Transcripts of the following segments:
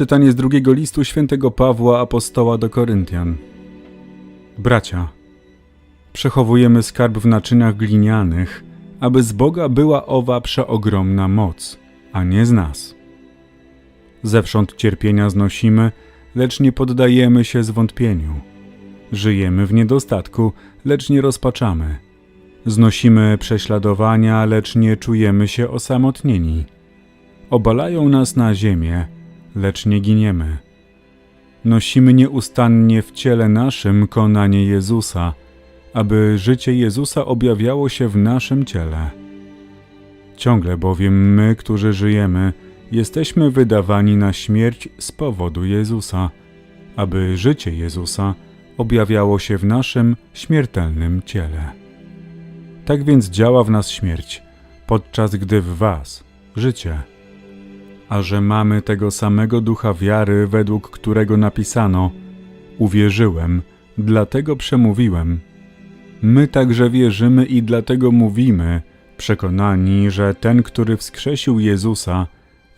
Czytanie z drugiego listu świętego Pawła apostoła do Koryntian. Bracia, przechowujemy skarb w naczyniach glinianych, aby z Boga była owa przeogromna moc, a nie z nas. Zewsząd cierpienia znosimy, lecz nie poddajemy się zwątpieniu. Żyjemy w niedostatku, lecz nie rozpaczamy. Znosimy prześladowania, lecz nie czujemy się osamotnieni. Obalają nas na ziemię, lecz nie giniemy. Nosimy nieustannie w ciele naszym konanie Jezusa, aby życie Jezusa objawiało się w naszym ciele. Ciągle bowiem my, którzy żyjemy, jesteśmy wydawani na śmierć z powodu Jezusa, aby życie Jezusa objawiało się w naszym śmiertelnym ciele. Tak więc działa w nas śmierć, podczas gdy w Was życie. A że mamy tego samego ducha wiary, według którego napisano: Uwierzyłem, dlatego przemówiłem. My także wierzymy i dlatego mówimy, przekonani, że ten, który wskrzesił Jezusa,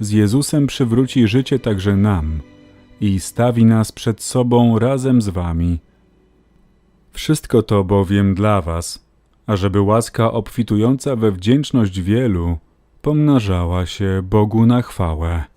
z Jezusem przywróci życie także nam i stawi nas przed sobą razem z Wami. Wszystko to bowiem dla Was, ażeby łaska obfitująca we wdzięczność wielu pomnażała się Bogu na chwałę.